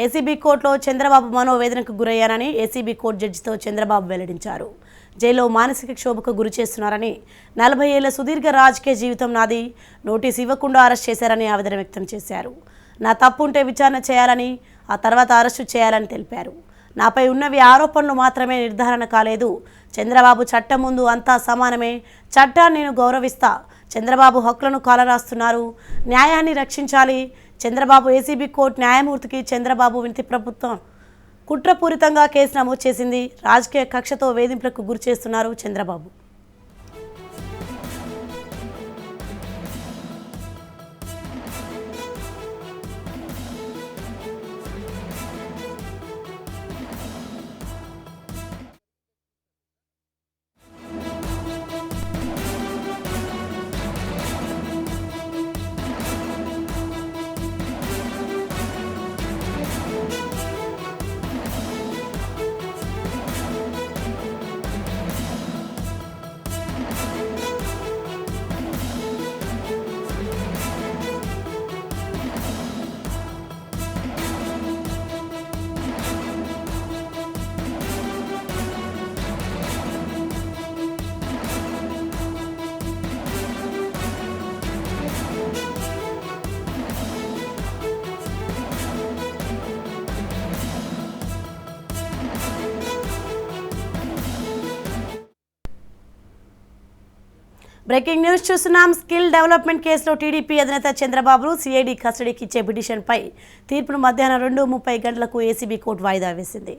ACB కోర్టులో చంద్రబాబు మనోవేదనకు గురయ్యారని ఏసీబీ కోర్టు జడ్జితో చంద్రబాబు వెల్లడించారు. జైల్లో మానసిక క్షోభకు గురి చేస్తున్నారని నలభై ఏళ్ళ సుదీర్ఘ రాజకీయ జీవితం నాది నోటీస్ ఇవ్వకుండా అరెస్ట్ చేశారని ఆవేదన వ్యక్తం చేశారు. నా తప్పు ఉంటే విచారణ చేయాలని ఆ తర్వాత అరెస్టు చేయాలని తెలిపారు. నాపై ఉన్నవి ఆరోపణలు మాత్రమే నిర్ధారణ కాలేదు. చంద్రబాబు చట్టం ముందు అంతా సమానమే. చట్టాన్ని నేను గౌరవిస్తా. చంద్రబాబు హక్కులను కాలరాస్తున్నారు. న్యాయాన్ని రక్షించాలి. చంద్రబాబు ఏసీబీ కోర్టు న్యాయమూర్తికి చంద్రబాబు వినతి ప్రభుత్వం కుట్రపూరితంగా కేసు నమోదు చేసింది. రాజకీయ కక్షతో వేధింపులకు గురి చేస్తున్నారు చంద్రబాబు. బ్రేకింగ్ న్యూస్ చూస్తున్నాం. స్కిల్ డెవలప్మెంట్ కేసులో టీడీపీ అధినేత చంద్రబాబు సిఐడి కస్టడీకి ఇచ్చే పిటిషన్పై తీర్పును మధ్యాహ్నం రెండు ముప్పై గంటలకు ఏసీబీ కోర్టు వాయిదా వేసింది.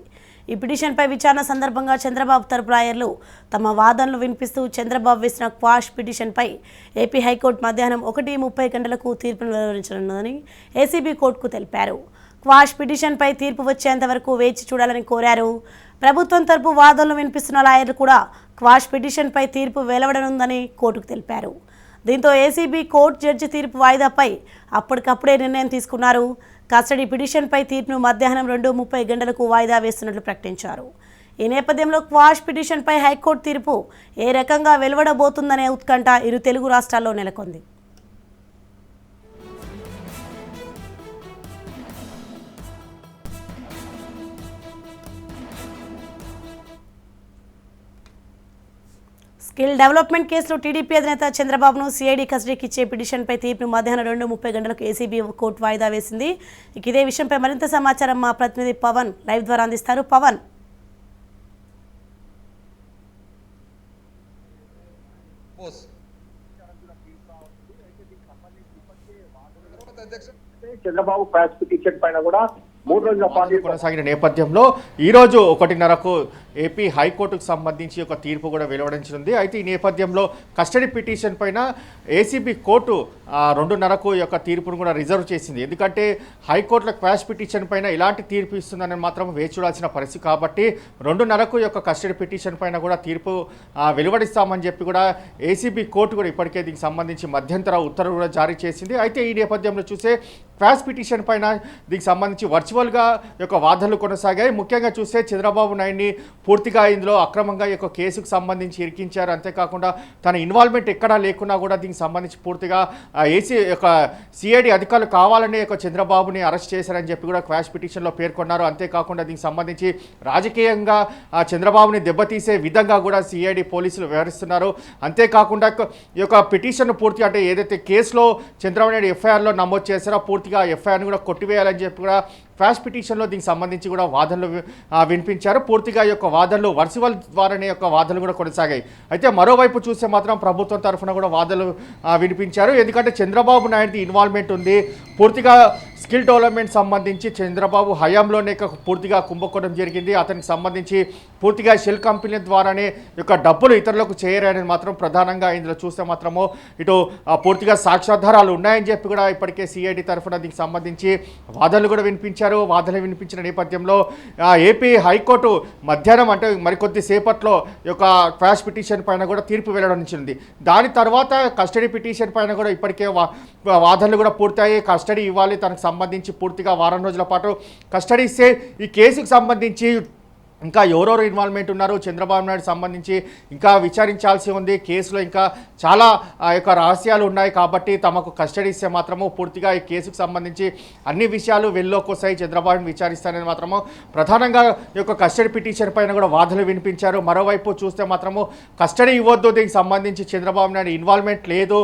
ఈ పిటిషన్పై విచారణ సందర్భంగా చంద్రబాబు తరపు లాయర్లు తమ వాదనలు వినిపిస్తూ చంద్రబాబు వేసిన క్వాష్ పిటిషన్పై ఏపీ హైకోర్టు మధ్యాహ్నం ఒకటి ముప్పై గంటలకు తీర్పును వెలువరించనున్నదని ఏసీబీ కోర్టుకు తెలిపారు. క్వాష్ పిటిషన్పై తీర్పు వచ్చేంత వరకు వేచి చూడాలని కోరారు. ప్రభుత్వం తరపు వాదనలు వినిపిస్తున్న లాయర్లు కూడా క్వాష్ పిటిషన్పై తీర్పు వెలువడనుందని కోర్టుకు తెలిపారు. దీంతో ఏసీబీ కోర్టు జడ్జి తీర్పు వాయిదాపై అప్పటికప్పుడే నిర్ణయం తీసుకున్నారు. కస్టడీ పిటిషన్పై తీర్పును మధ్యాహ్నం రెండు ముప్పై గంటలకు వాయిదా వేస్తున్నట్లు ప్రకటించారు. ఈ నేపథ్యంలో క్వాష్ పిటిషన్పై హైకోర్టు తీర్పు ఏ రకంగా వెలువడబోతుందనే ఉత్కంఠ ఇరు తెలుగు రాష్ట్రాల్లో నెలకొంది. స్కిల్ డెవలప్మెంట్ కేసులో టీడీపీ అధినేత చంద్రబాబును సిఐడి కస్టడీకి ఇచ్చే పిటిషన్పై తీర్పును మధ్యాహ్నం రెండు ముప్పై గంటలకు ఏసీబీ కోర్టు వాయిదా వేసింది. ఇక ఇదే విషయంపై మరింత సమాచారం మా ప్రతినిధి పవన్ లైవ్ ద్వారా అందిస్తారు. పవన్. చంద్రబాబు పిటిషన్ పైన కూడా మూడు రోజుల పాటు కొనసాగిన నేపథ్యంలో ఈరోజు ఒకటిన్నరకు ఏపీ హైకోర్టుకు సంబంధించి ఒక తీర్పు కూడా వెలువడించనుంది. అయితే ఈ నేపథ్యంలో కస్టడీ పిటిషన్ పైన ఏసీబీ కోర్టు రెండున్నరకు యొక్క తీర్పును కూడా రిజర్వ్ చేసింది. ఎందుకంటే హైకోర్టులో క్వాష్ పిటిషన్ పైన ఎలాంటి తీర్పు ఇస్తుందని మాత్రం వేచి చూడాల్సిన పరిస్థితి కాబట్టి రెండున్నరకు యొక్క కస్టడీ పిటిషన్ పైన కూడా తీర్పు వెలువడిస్తామని చెప్పి కూడా ఏసీబీ కోర్టు కూడా ఇప్పటికే దీనికి సంబంధించి మధ్యంతర ఉత్తర్వులు కూడా జారీ చేసింది. అయితే ఈ నేపథ్యంలో చూస్తే క్వాష్ పిటిషన్ పైన దీనికి సంబంధించి వర్చువల్గా యొక్క వాదనలు కొనసాగాయి. ముఖ్యంగా చూస్తే చంద్రబాబు నాయుడిని పూర్తిగా ఇందులో అక్రమంగా యొక్క కేసుకు సంబంధించి ఇరికించారు. అంతేకాకుండా తన ఇన్వాల్వ్మెంట్ ఎక్కడా లేకున్నా కూడా దీనికి సంబంధించి పూర్తిగా ఏసీ యొక్క సిఐడి అధికారులు కావాలనే యొక్క చంద్రబాబుని అరెస్ట్ చేశారని చెప్పి కూడా క్వాష్ పిటిషన్లో పేర్కొన్నారు. అంతేకాకుండా దీనికి సంబంధించి రాజకీయంగా ఆ చంద్రబాబుని దెబ్బతీసే విధంగా కూడా సిఐడి పోలీసులు వ్యవహరిస్తున్నారు. అంతేకాకుండా ఈ యొక్క పిటిషన్ పూర్తి అంటే ఏదైతే కేసులో చంద్రబాబు నాయుడు ఎఫ్ఐఆర్లో నమోదు చేశారో పూర్తిగా ఎఫ్ఐఆర్ని కూడా కొట్టివేయాలని చెప్పి కూడా క్వాష్ పిటిషన్లో దీనికి సంబంధించి కూడా వాదనలు వినిపించారు. పూర్తిగా ఈ యొక్క వాదనలు వర్చువల్ ద్వారానే యొక్క వాదనలు కూడా కొనసాగాయి. అయితే మరోవైపు చూస్తే మాత్రం ప్రభుత్వం తరఫున కూడా వాదనలు వినిపించారు. ఎందుకంటే చంద్రబాబు నాయుడుది ఇన్వాల్వ్మెంట్ ఉంది. పూర్తిగా స్కిల్ డెవలప్మెంట్ సంబంధించి చంద్రబాబు హయాంలోనే పూర్తిగా కుంభకోణం జరిగింది. అతనికి సంబంధించి పూర్తిగా షెల్ కంపెనీ ద్వారానే యొక్క డబ్బులు ఇతరులకు చేయరని మాత్రం ప్రధానంగా ఇందులో చూస్తే మాత్రము ఇటు పూర్తిగా సాక్ష్యాధారాలు ఉన్నాయని చెప్పి కూడా ఇప్పటికే సిఐడి తరఫున దీనికి సంబంధించి వాదనలు కూడా వినిపించారు. వాదనలు వినిపించిన నేపథ్యంలో ఏపీ హైకోర్టు మధ్యాహ్నం అంటే మరికొద్ది సేపట్లో యొక్క క్వాష్ పిటిషన్ పైన కూడా తీర్పు వెల్లడించింది దాని తర్వాత కస్టడీ పిటిషన్ పైన కూడా ఇప్పటికే వా వాదనలు కూడా పూర్తయ్యాయి కస్టడీ ఇవ్వాలి. తనకు సంబంధించి పూర్తిగా వారం రోజుల పాటు కస్టడీ ఇస్తే ఈ కేసుకు సంబంధించి ఇంకా ఎవరెవరు ఇన్వాల్వ్మెంట్ ఉన్నారు? చంద్రబాబు నాయుడు సంబంధించి ఇంకా విచారించాల్సి ఉంది. కేసులో ఇంకా చాలా యొక్క రహస్యాలు ఉన్నాయి కాబట్టి తమకు కస్టడీ ఇస్తే మాత్రము పూర్తిగా ఈ కేసుకు సంబంధించి అన్ని విషయాలు వెళ్ళోకొస్తాయి వస్తాయి చంద్రబాబుని విచారిస్తానని మాత్రము ప్రధానంగా యొక్క కస్టడీ పిటిషన్ పైన కూడా వాదనలు వినిపించారు. మరోవైపు చూస్తే మాత్రము కస్టడీ ఇవ్వద్దు. దీనికి సంబంధించి చంద్రబాబు నాయుడు ఇన్వాల్వ్మెంట్ లేదు.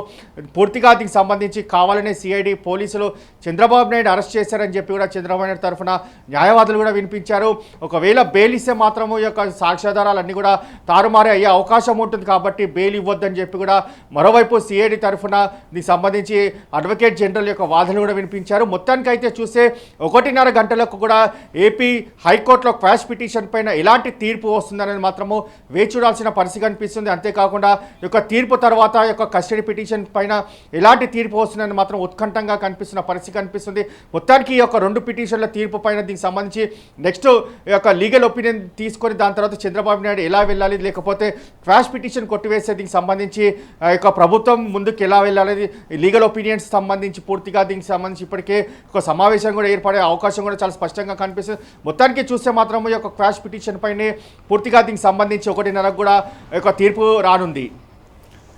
పూర్తిగా దీనికి సంబంధించి కావాలనే సిఐడి పోలీసులు చంద్రబాబు నాయుడు అరెస్ట్ చేశారని చెప్పి కూడా చంద్రబాబు నాయుడు తరఫున న్యాయవాదులు కూడా వినిపించారు. ఒకవేళ బెయిల్ తీస్తే మాత్రము యొక్క సాక్ష్యాధారాలన్నీ కూడా తారుమారే అయ్యే అవకాశం ఉంటుంది కాబట్టి బెయిల్ ఇవ్వద్దని చెప్పి కూడా మరోవైపు సిఐడి తరఫున దీనికి సంబంధించి అడ్వకేట్ జనరల్ యొక్క వాదనలు కూడా వినిపించారు. మొత్తానికి అయితే చూస్తే ఒకటిన్నర గంటలకు కూడా ఏపీ హైకోర్టులో క్వాష్ పిటిషన్ పైన ఎలాంటి తీర్పు వస్తుందనేది మాత్రము వేచి చూడాల్సిన పరిస్థితి కనిపిస్తుంది. అంతేకాకుండా ఈ యొక్క తీర్పు తర్వాత యొక్క కస్టడీ పిటిషన్ పైన ఎలాంటి తీర్పు వస్తుందని మాత్రం ఉత్కంఠంగా కనిపిస్తున్న పరిస్థితి కనిపిస్తుంది. మొత్తానికి ఈ యొక్క రెండు పిటిషన్ల తీర్పు పైన దీనికి సంబంధించి నెక్స్ట్ యొక్క లీగల్ ఒపీనియన్ తీసుకొని దాని తర్వాత చంద్రబాబు నాయుడు ఎలా వెళ్ళాలి లేకపోతే క్వాష్ పిటిషన్ కొట్టివేసే దీనికి సంబంధించి ఆ యొక్క ప్రభుత్వం ముందుకు ఎలా వెళ్ళాలి లీగల్ ఒపీనియన్స్ సంబంధించి పూర్తిగా దీనికి సంబంధించి ఇప్పటికే ఒక సమావేశం కూడా ఏర్పడే అవకాశం కూడా చాలా స్పష్టంగా కనిపిస్తుంది. మొత్తానికి చూస్తే మాత్రం ఈ యొక్క క్వాష్ పిటిషన్ పైనే పూర్తిగా దీనికి సంబంధించి ఒకటిన్నరకు కూడా ఒక యొక్క తీర్పు రానుంది.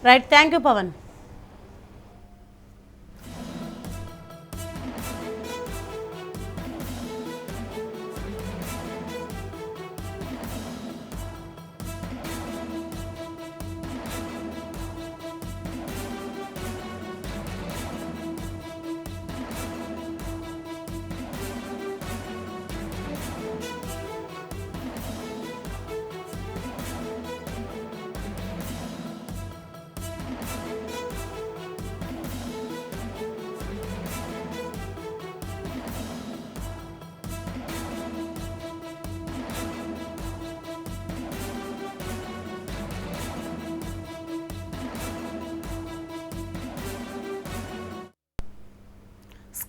Right thank you Pavan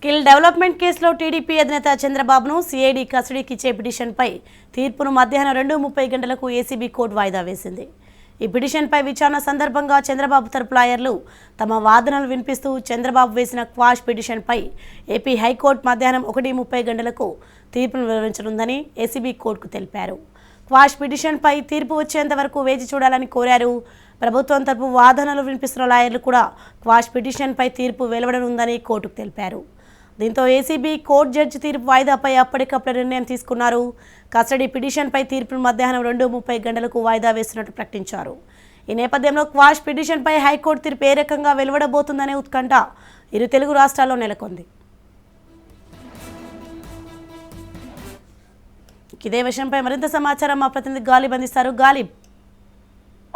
skill development కేసులో టీడీపీ అధినేత చంద్రబాబును సిఐడి కస్టడీకి ఇచ్చే పిటిషన్పై తీర్పును మధ్యాహ్నం రెండు ముప్పై గంటలకు ఏసీబీ కోర్టు వాయిదా వేసింది. ఈ పిటిషన్పై విచారణ సందర్భంగా చంద్రబాబు తరపు లాయర్లు తమ వాదనలు వినిపిస్తూ చంద్రబాబు వేసిన క్వాష్ పిటిషన్పై ఏపీ హైకోర్టు మధ్యాహ్నం ఒకటి ముప్పై గంటలకు తీర్పును వివరించనుందని ఏసీబీ కోర్టుకు తెలిపారు. క్వాష్ పిటిషన్పై తీర్పు వచ్చేంత వరకు వేచి చూడాలని కోరారు. ప్రభుత్వం తరపు వాదనలు వినిపిస్తున్న లాయర్లు కూడా క్వాష్ పిటిషన్పై తీర్పు వెలువడనుందని కోర్టుకు తెలిపారు. దీంతో ఏసీబీ కోర్టు జడ్జి తీర్పు వాయిదాపై అప్పటికప్పుడు నిర్ణయం తీసుకున్నారు. కస్టడీ పిటిషన్పై తీర్పును మధ్యాహ్నం రెండు ముప్పై గంటలకు వాయిదా వేస్తున్నట్టు ప్రకటించారు. ఈ నేపథ్యంలో క్వాష్ పిటిషన్పై హైకోర్టు తీర్పు ఏ రకంగా వెలువడబోతుందనే ఉత్కంఠ ఇరు తెలుగు రాష్ట్రాల్లో నెలకొంది. ఇదే విషయంపై మరింత సమాచారం మా ప్రతినిధి గాలిబ్ అందిస్తారు. గాలిబ్.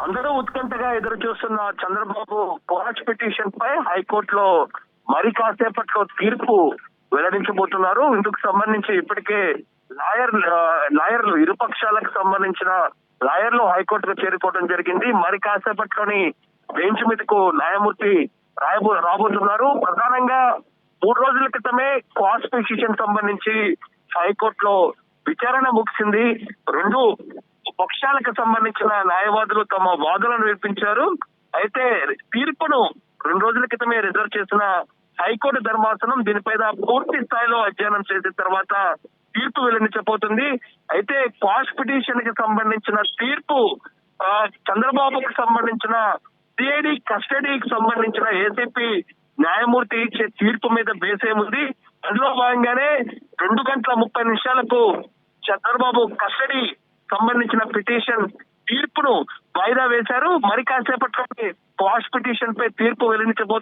అందరూ ఉత్కంఠగా ఎదురు చూస్తున్న చంద్రబాబు కోరాచ్ పిటిషన్ పై హైకోర్టులో మరి కాసేపట్లో తీర్పు వెల్లడించబోతున్నారు. ఇందుకు సంబంధించి ఇప్పటికే లాయర్ లాయర్లు లాయర్లు ఇరుపక్షాలకు సంబంధించిన లాయర్లు హైకోర్టుకు చేరుకోవడం జరిగింది. మరి కాసేపట్లోని బెంచ్ మీదకు న్యాయమూర్తి రాయబో రాబోతున్నారు. ప్రధానంగా మూడు రోజుల క్రితమే క్వాస్ పిటిషన్ సంబంధించి హైకోర్టులో విచారణ ముగిసింది. రెండు పక్షాలకు సంబంధించిన న్యాయవాదులు తమ వాదనలు వినిపించారు. అయితే తీర్పును రెండు రోజుల క్రితమే రిజర్వ్ చేసిన హైకోర్టు ధర్మాసనం దీనిపై పూర్తి స్థాయిలో అధ్యయనం చేసిన తర్వాత తీర్పు వెల్లడించబోతుంది. అయితే క్వాష్ పిటిషన్కి సంబంధించిన తీర్పు ఆ, చంద్రబాబుకు సంబంధించిన సిఐడి కస్టడీకి సంబంధించిన ఏసీపీ న్యాయమూర్తి ఇచ్చే తీర్పు మీద బేస్ ఏముంది? అందులో భాగంగానే రెండు గంటల ముప్పై నిమిషాలకు చంద్రబాబు కస్టడీ సంబంధించిన పిటిషన్ తీర్పును వాయిదా వేశారు మరి కాసేపట్లోనే పాష్ పిటిషన్ పై తీర్పు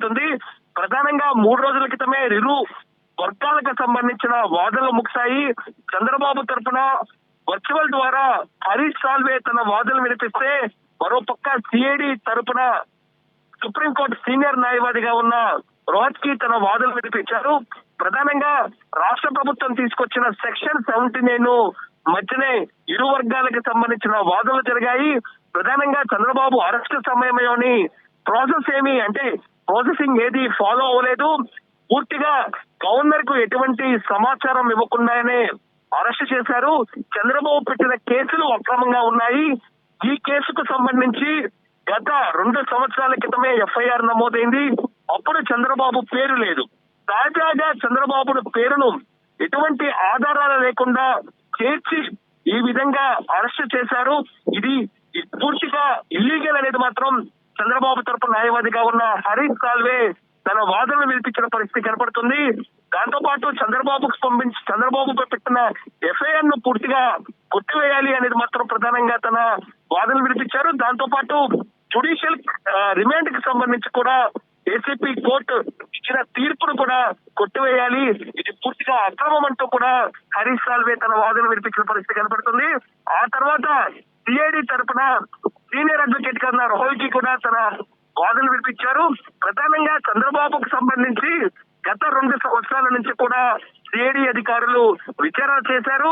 వెల్లడించబోతుంది ప్రధానంగా మూడు రోజుల క్రితమే ఇరు వర్గాలకు సంబంధించిన వాదనలు ముగిశాయి. చంద్రబాబు తరపున వర్చువల్ ద్వారా హరీష్ సాల్వే తన వాదనలు వినిపిస్తే మరో పక్క సిఐడి తరపున సుప్రీంకోర్టు సీనియర్ న్యాయవాదిగా ఉన్న రోజ్కి తన వాదనలు వినిపించారు. ప్రధానంగా రాష్ట్ర ప్రభుత్వం తీసుకొచ్చిన సెక్షన్ సెవెంటీ నైన్ మధ్యనే ఇరు వర్గాలకు సంబంధించిన వాదనలు జరిగాయి. ప్రధానంగా చంద్రబాబు అరెస్ట్ సమయంలోని ప్రాసెస్ ఏమి అంటే ప్రాసెసింగ్ ఏది ఫాలో అవ్వలేదు. పూర్తిగా గవర్నర్కు ఎటువంటి సమాచారం ఇవ్వకుండానే అరెస్ట్ చేశారు. చంద్రబాబు పెట్టిన కేసులు అక్రమంగా ఉన్నాయి. ఈ కేసుకు సంబంధించి గత రెండు సంవత్సరాల క్రితమే ఎఫ్ఐఆర్ నమోదైంది. అప్పుడు చంద్రబాబు పేరు లేదు. తాజాగా చంద్రబాబు పేరును ఎటువంటి ఆధారాలు లేకుండా చేర్చి ఈ విధంగా అరెస్ట్ చేశారు. ఇది ఇది పూర్తిగా ఇల్లీగల్ అనేది మాత్రం చంద్రబాబు తరపు న్యాయవాదిగా ఉన్న హరీష్ సాల్వే తన వాదనలు వినిపించిన పరిస్థితి కనపడుతుంది. దాంతో పాటు చంద్రబాబుకు పంపించి చంద్రబాబుపై పెట్టిన ఎఫ్ఐఆర్ను పూర్తిగా కొట్టివేయాలి అనేది మాత్రం ప్రధానంగా తన వాదనలు వినిపించారు. దాంతో పాటు జుడిషియల్ రిమాండ్కి సంబంధించి కూడా ఏసీపీ కోర్టు ఇచ్చిన తీర్పును కూడా కొట్టివేయాలి. ఇది పూర్తిగా అక్రమం అంటూ కూడా హరీష్ సాల్వే తన వాదనలు వినిపించిన పరిస్థితి కనపడుతుంది. ఆ తర్వాత సిఐడి తరఫున సీనియర్ అడ్వకేట్ కన్నా రోహికి కూడా తన వాదనలు వినిపించారు. ప్రధానంగా చంద్రబాబుకు సంబంధించి గత రెండు సంవత్సరాల నుంచి కూడా సిఐడి అధికారులు విచారణ చేశారు.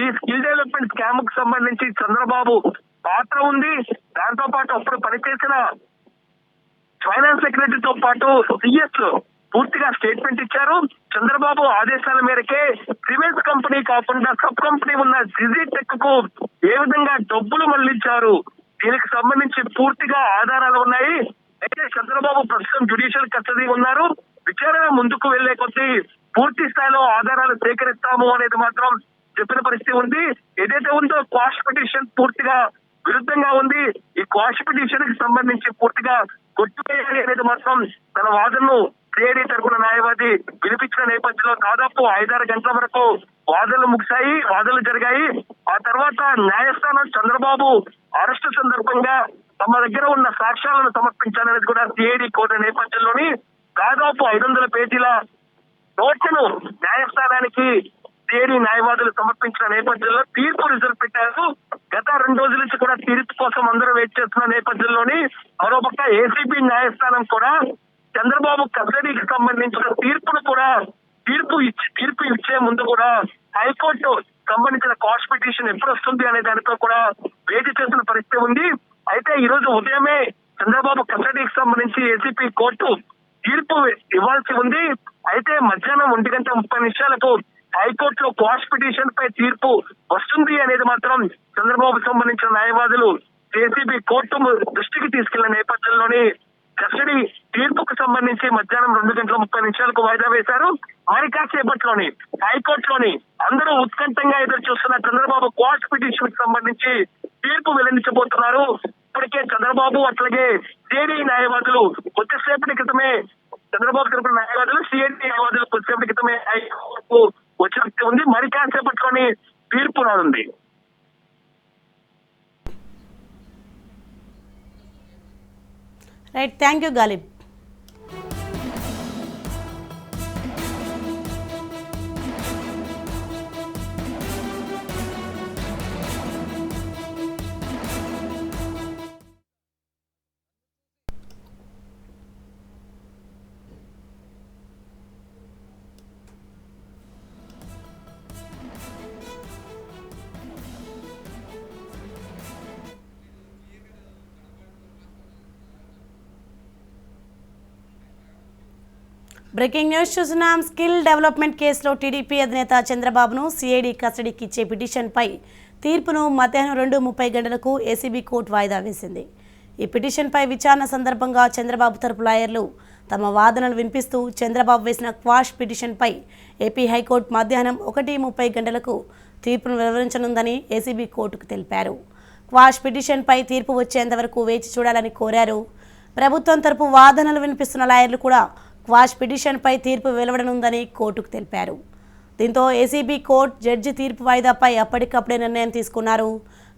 ఈ స్కిల్ డెవలప్మెంట్ స్కామ్కు సంబంధించి చంద్రబాబు పాత్ర ఉంది. దాంతో పాటు అప్పుడు పనిచేసిన ఫైనాన్స్ సెక్రటరీతో పాటు సిఎస్ పూర్తిగా స్టేట్మెంట్ ఇచ్చారు. చంద్రబాబు ఆదేశాల మేరకే సిమెంట్ కంపెనీ కాకుండా సబ్ కంపెనీ ఉన్న సిజీ టెక్కు ఏ విధంగా డబ్బులు మళ్ళించారు దీనికి సంబంధించి పూర్తిగా ఆధారాలు ఉన్నాయి. అయితే చంద్రబాబు ప్రస్తుతం జ్యుడిషియల్ కస్టడీ ఉన్నారు. విచారణ ముందుకు వెళ్ళే కొద్దీ పూర్తి స్థాయిలో ఆధారాలు సేకరిస్తాము అనేది మాత్రం చెప్పిన పరిస్థితి ఉంది. ఏదైతే ఉందో క్వాష్ పిటిషన్ పూర్తిగా విరుద్ధంగా ఉంది. ఈ క్వాష్ పిటిషన్కి సంబంధించి పూర్తిగా కొట్టువేయాలి అనేది మాత్రం తన వాదనను సిఐడి తరఫున న్యాయవాది పిలిపించిన నేపథ్యంలో దాదాపు ఐదారు గంటల వరకు వాదనలు ముగిశాయి వాదనలు జరిగాయి. ఆ తర్వాత న్యాయస్థానం చంద్రబాబు అరెస్టు సందర్భంగా తమ దగ్గర ఉన్న సాక్ష్యాలను సమర్పించాలనేది కూడా సిఐడి కోర్టు నేపథ్యంలోని దాదాపు ఐదు వందల పేజీల నోట్లను న్యాయస్థానానికి సిఐడి న్యాయవాదులు సమర్పించిన నేపథ్యంలో తీర్పు రిజర్వ్ పెట్టారు. గత రెండు రోజుల నుంచి కూడా తీర్పు కోసం అందరూ వెయిట్ చేస్తున్న నేపథ్యంలోని మరోపక్క ఏసీబీ న్యాయస్థానం కూడా చంద్రబాబు కస్టడీకి సంబంధించిన తీర్పును కూడా తీర్పు ఇచ్చి తీర్పు ఇచ్చే ముందు కూడా హైకోర్టు సంబంధించిన కాస్ట్ పిటిషన్ ఎప్పుడు వస్తుంది అనే దానితో కూడా వేచి చేసిన పరిస్థితి ఉంది. అయితే ఈ రోజు ఉదయమే చంద్రబాబు కస్టడీకి సంబంధించి ఏసీపీ కోర్టు తీర్పు ఇవ్వాల్సి ఉంది. అయితే మధ్యాహ్నం ఒంటి గంట ముప్పై నిమిషాలకు హైకోర్టులో క్వాష్ పిటిషన్ పై తీర్పు వస్తుంది అనేది మాత్రం చంద్రబాబు సంబంధించిన న్యాయవాదులు ఏసీబీ కోర్టు దృష్టికి తీసుకెళ్ళిన నేపథ్యంలోని కస్టడీ తీర్పుకు సంబంధించి మధ్యాహ్నం రెండు గంటల ముప్పై నిమిషాలకు వాయిదా వేశారు. మరి కాసేపట్లోని హైకోర్టులోని అందరూ ఉత్కంఠంగా ఎదురు చూస్తున్న చంద్రబాబు కోర్టు పిటిషన్కి సంబంధించి తీర్పు వెల్లడించబోతున్నారు. ఇప్పటికే చంద్రబాబు అట్లాగే సిఐడి న్యాయవాదులు కొద్దిసేపటి క్రితమే చంద్రబాబు తరపున న్యాయవాదులు సిఐడి న్యాయవాదులు కొద్దిసేపటి క్రితమే హైకోర్టు వచ్చినట్టు వ్యక్తి ఉంది. మరి కాసేపట్లోని తీర్పు రానుంది. Right thank you Ghalib breaking news చూస్తున్నాం. స్కిల్ డెవలప్మెంట్ కేసులో టీడీపీ అధినేత చంద్రబాబును సిఐడి కస్టడీకి ఇచ్చే పిటిషన్పై తీర్పును మధ్యాహ్నం రెండు ముప్పై గంటలకు ఏసీబీ కోర్టు వాయిదా వేసింది. ఈ పిటిషన్పై విచారణ సందర్భంగా చంద్రబాబు తరపు లాయర్లు తమ వాదనలు వినిపిస్తూ చంద్రబాబు వేసిన క్వాష్ పిటిషన్పై ఏపీ హైకోర్టు మధ్యాహ్నం ఒకటి ముప్పై గంటలకు తీర్పును వివరించనుందని ఏసీబీ కోర్టుకు తెలిపారు. క్వాష్ పిటిషన్పై తీర్పు వచ్చేంతవరకు వేచి చూడాలని కోరారు. ప్రభుత్వం తరపు వాదనలు వినిపిస్తున్న లాయర్లు కూడా క్వాష్ పిటిషన్పై తీర్పు వెలువడనుందని కోర్టుకు తెలిపారు. దీంతో ఏసీబీ కోర్టు జడ్జి తీర్పు వాయిదాపై అప్పటికప్పుడే నిర్ణయం తీసుకున్నారు.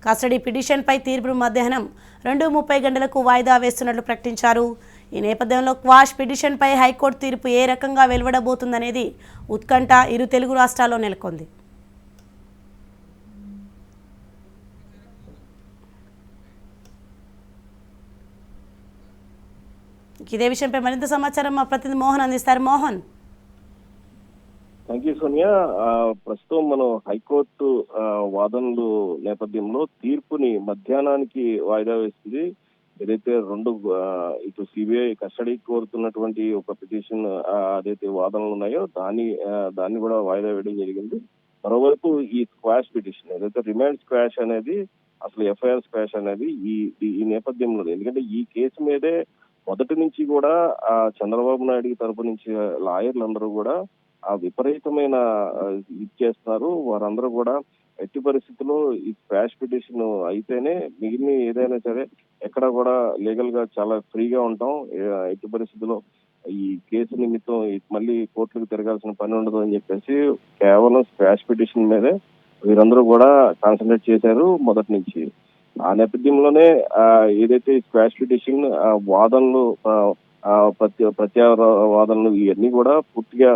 కస్టడీ పిటిషన్పై తీర్పును మధ్యాహ్నం రెండు ముప్పై గంటలకు వాయిదా వేస్తున్నట్లు ప్రకటించారు. ఈ నేపథ్యంలో క్వాష్ పిటిషన్పై హైకోర్టు తీర్పు ఏ రకంగా వెలువడబోతుందనేది ఉత్కంఠ ఇరు తెలుగు రాష్ట్రాల్లో నెలకొంది. ఇదే విషయంపై మరింత సమాచారం మా ప్రతినిధి మోహన్ అందిస్తారు. మోహన్. థ్యాంక్ యూ సోనియా ప్రస్తుతం మనం హైకోర్టు వాదనలు నేపథ్యంలో తీర్పుని మధ్యాహ్నానికి వాయిదా వేసింది. ఏదైతే రెండు ఇటు సిబిఐ కస్టడీ కోరుతున్నటువంటి ఒక పిటిషన్ అదైతే వాదనలు ఉన్నాయో దాన్ని దాన్ని కూడా వాయిదా వేయడం జరిగింది. మరోవైపు ఈ స్క్వాష్ పిటిషన్ ఏదైతే రిమాండ్ స్క్వాష్ అనేది అసలు ఎఫ్ఐఆర్ స్క్వాష్ అనేది ఈ- ఈ నేపథ్యంలో ఎందుకంటే ఈ కేసు మీదే మొదటి నుంచి కూడా ఆ చంద్రబాబు నాయుడు తరపు నుంచి లాయర్లు అందరూ కూడా ఆ విపరీతమైన ఇది చేస్తున్నారు వారందరూ కూడా ఎట్టి పరిస్థితుల్లో ఈ క్రాష్ పిటిషన్ అయితేనే మిగిలిన ఏదైనా సరే ఎక్కడ కూడా లీగల్గా చాలా ఫ్రీగా ఉంటాం. ఎట్టి పరిస్థితుల్లో ఈ కేసు నిమిత్తం మళ్ళీ కోర్టులకు తిరగాల్సిన పని ఉండదు అని చెప్పేసి కేవలం క్రాష్ పిటిషన్ మీదే వీరందరూ కూడా కాన్సన్ట్రేట్ చేశారు మొదటి నుంచి. ఆ నేపథ్యంలోనే ఏదైతే స్క్వాష్ పిటిషన్ వాదనలు ఆ, ప్రత్య వాదనలు ఇవన్నీ కూడా పూర్తిగా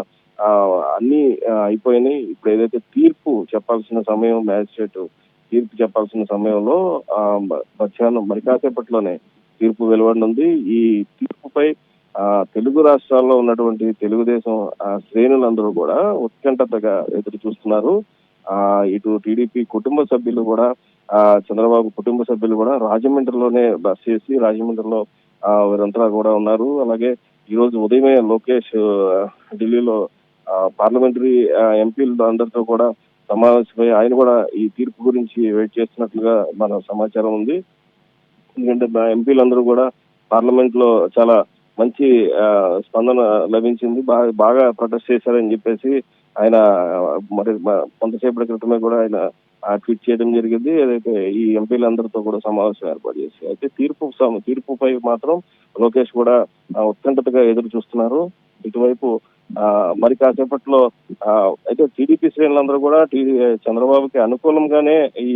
అన్ని అయిపోయినాయి. ఇప్పుడు ఏదైతే తీర్పు చెప్పాల్సిన సమయం మ్యాజిస్ట్రేట్ తీర్పు చెప్పాల్సిన సమయంలో మధ్యాహ్నం మరి కాసేపట్లోనే తీర్పు వెలువడనుంది. ఈ తీర్పుపై తెలుగు రాష్ట్రాల్లో ఉన్నటువంటి తెలుగుదేశం ఆ, శ్రేణులందరూ కూడా ఉత్కంఠతగా ఎదురు చూస్తున్నారు ఇటు టీడీపీ కుటుంబ సభ్యులు కూడా చంద్రబాబు కుటుంబ సభ్యులు కూడా రాజమండ్రిలోనే బస్ చేసి రాజమండ్రిలో ఆ వీరంతా కూడా ఉన్నారు. అలాగే ఈ రోజు ఉదయమే లోకేష్ ఢిల్లీలో పార్లమెంటరీ ఎంపీలు అందరితో కూడా సమావేశమై ఆయన కూడా ఈ తీర్పు గురించి వెయిట్ చేస్తున్నట్లుగా మన సమాచారం ఉంది. ఎందుకంటే ఎంపీలందరూ కూడా పార్లమెంట్లో చాలా మంచి స్పందన లభించింది. బాగా బాగా ప్రొటెస్ట్ చేశారని చెప్పేసి ఆయన మరి కొంతసేపటి క్రితమే కూడా ఆయన ట్వీట్ చేయడం జరిగింది. ఏదైతే ఈ ఎంపీలందరితో కూడా సమావేశం ఏర్పాటు చేసి అయితే తీర్పు తీర్పుపై మాత్రం లోకేష్ కూడా ఉత్కంఠతగా ఎదురు చూస్తున్నారు. ఇటువైపు ఆ, మరి కాసేపట్లో ఆ, అయితే టీడీపీ శ్రేణులందరూ కూడా టీడీ చంద్రబాబుకి అనుకూలంగానే ఈ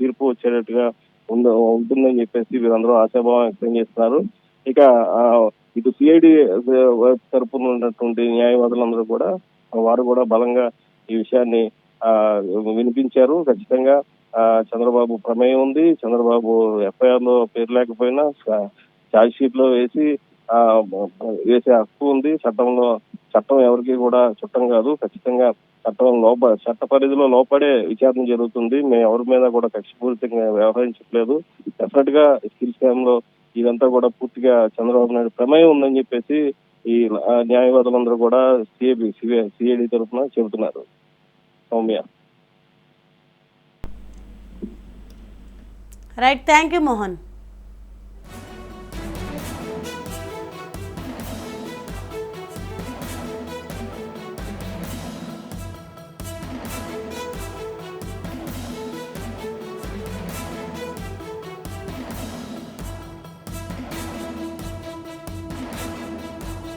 తీర్పు వచ్చేటట్టుగా ఉంద ఉంటుందని చెప్పేసి వీరందరూ ఆశాభావం వ్యక్తం చేస్తున్నారు. ఇక ఇటు సిఐడి తరపున ఉన్నటువంటి న్యాయవాదులందరూ కూడా వారు కూడా బలంగా ఈ విషయాన్ని వినిపించారు. ఖచ్చితంగా చంద్రబాబు ప్రమేయం ఉంది. చంద్రబాబు ఎఫ్ఐఆర్లో పేరు లేకపోయినా ఛార్జ్ షీట్లో వేసి ఆ, వేసే హక్కు ఉంది. చట్టంలో చట్టం ఎవరికి కూడా చుట్టం కాదు. ఖచ్చితంగా చట్టం లోప చట్ట పరిధిలో లోపడే విచారణ జరుగుతుంది. మేము ఎవరి మీద కూడా కక్షపూరితంగా వ్యవహరించట్లేదు. డెఫినెట్గా స్కిల్ స్కామ్లో ఇదంతా కూడా పూర్తిగా చంద్రబాబు నాయుడు ప్రమేయం ఉందని చెప్పేసి ఈ న్యాయవాదులందరూ కూడా సిఐబి సిఐడి తరఫున చెబుతున్నారు. Soumya right thank you Mohan